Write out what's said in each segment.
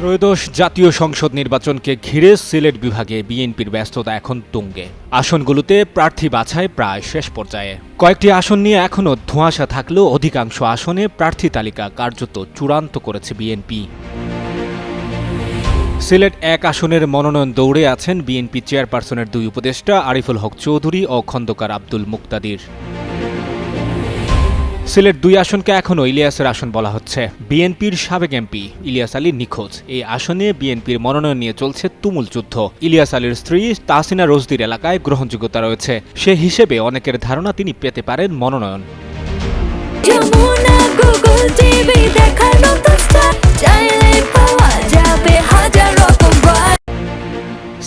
ত্রয়োদশ জাতীয় সংসদ নির্বাচনকে ঘিরে সিলেট বিভাগে বিএনপির ব্যস্ততা এখন তুঙ্গে। আসনগুলোতে প্রার্থী বাছাই প্রায় শেষ পর্যায়ে। কয়েকটি আসন নিয়ে এখনও ধোঁয়াশা থাকলেও অধিকাংশ আসনে প্রার্থী তালিকা কার্যত চূড়ান্ত করেছে বিএনপি। সিলেট এক আসনের মনোনয়ন দৌড়ে আছেন বিএনপি চেয়ারপারসনের দুই উপদেষ্টা আরিফুল হক চৌধুরী ও খন্দকার আব্দুল মুক্তাদির। সিলেট দুই আসনকে এখনও ইলিয়াসের আসন বলা হচ্ছে। বিএনপির সাবেক এমপি ইলিয়াস আলী নিখোঁজ। এই আসনে বিএনপির মনোনয়ন নিয়ে চলছে তুমুল যুদ্ধ। ইলিয়াস আলীর স্ত্রী তাসিনা রোজদির এলাকায় গ্রহণযোগ্যতা রয়েছে। সে হিসেবে অনেকের ধারণা তিনি পেতে পারেন মনোনয়ন।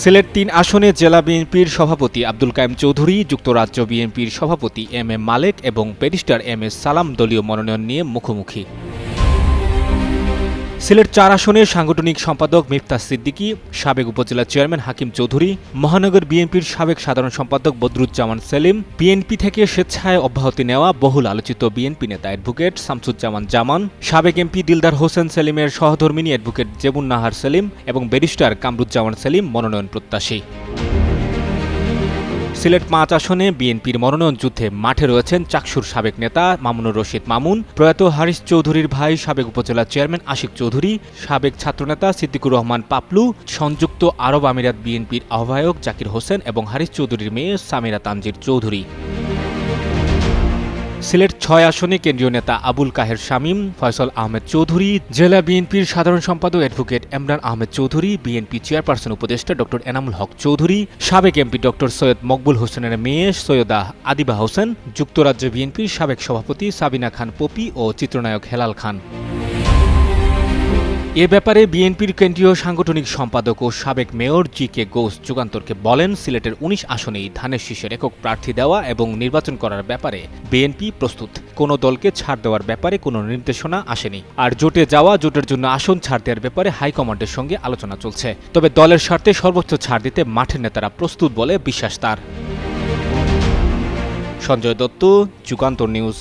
সিলেট তিন আসনে জেলা বিএনপির সভাপতি আব্দুল কায়েম চৌধুরী, যুক্তরাজ্য বিএনপির সভাপতি এম এম মালেক এবং ব্যারিস্টার এম এস সালাম দলীয় মনোনয়ন নিয়ে মুখোমুখি। সিলেট চার আসনের সাংগঠনিক সম্পাদক মিফতা সিদ্দিকী, সাবেক উপজেলা চেয়ারম্যান হাকিম চৌধুরী, মহানগর বিএনপির সাবেক সাধারণ সম্পাদক বদরুজ্জামান সেলিম, বিএনপি থেকে স্বেচ্ছায় অব্যাহতি নেওয়া বহুল আলোচিত বিএনপি নেতা অ্যাডভোকেট শামসুজ্জামান জামান, সাবেক এমপি দিলদার হোসেন সেলিমের সহধর্মিনী অ্যাডভোকেট জেবুন নাহার সেলিম এবং ব্যারিস্টার কামরুজ্জামান সেলিম মনোনয়ন প্রত্যাশী। সিলেট পাঁচ আসনে বিএনপির মনোনয়ন যুদ্ধে মাঠে রয়েছেন চাকসুর সাবেক নেতা মামুনুর রশিদ মামুন, প্রয়াত হারিস চৌধুরীর ভাই সাবেক উপজেলা চেয়ারম্যান আশিক চৌধুরী, সাবেক ছাত্রনেতা সিদ্দিকুর রহমান পাপলু, সংযুক্ত আরব আমিরাত বিএনপির আহ্বায়ক জাকির হোসেন এবং হারিস চৌধুরীর মেয়ে সামিরা তানজির চৌধুরী। সিলেট ছয় আসনে কেন্দ্রীয় নেতা আবুল কাহের শামীম, ফয়সল আহমেদ চৌধুরী, জেলা বিএনপির সাধারণ সম্পাদক advocate Emran Ahmed Chowdhury, BNP chairperson উপদেষ্টা ডক্টর এনামুল হক চৌধুরী, সাবেক এমপি ডক্টর সৈয়দ মকবুল হোসেনের মেয়ে সৈয়দা আদিবা হোসেন, যুক্তরাজ্য বিএনপির সাবেক সভাপতি সাবিনা খান পপি ও চিত্রনায়ক হেলাল খান। এ ব্যাপারে বিএনপির কেন্দ্রীয় সাংগঠনিক সম্পাদক ও সাবেক মেয়র জি কে ঘোষ যুগান্তরকে বলেন, সিলেটের উনিশ আসনেই ধানের শীষের একক প্রার্থী দেওয়া এবং নির্বাচন করার ব্যাপারে বিএনপি প্রস্তুত। কোনো দলকে ছাড় দেওয়ার ব্যাপারে কোনো নির্দেশনা আসেনি। আর জোটে যাওয়া, জোটের জন্য আসন ছাড় দেওয়ার ব্যাপারে হাইকমান্ডের সঙ্গে আলোচনা চলছে। তবে দলের স্বার্থে সর্বোচ্চ ছাড় দিতে মাঠের নেতারা প্রস্তুত বলে বিশ্বাস তার। সঞ্জয় দত্ত, যুগান্তর নিউজ।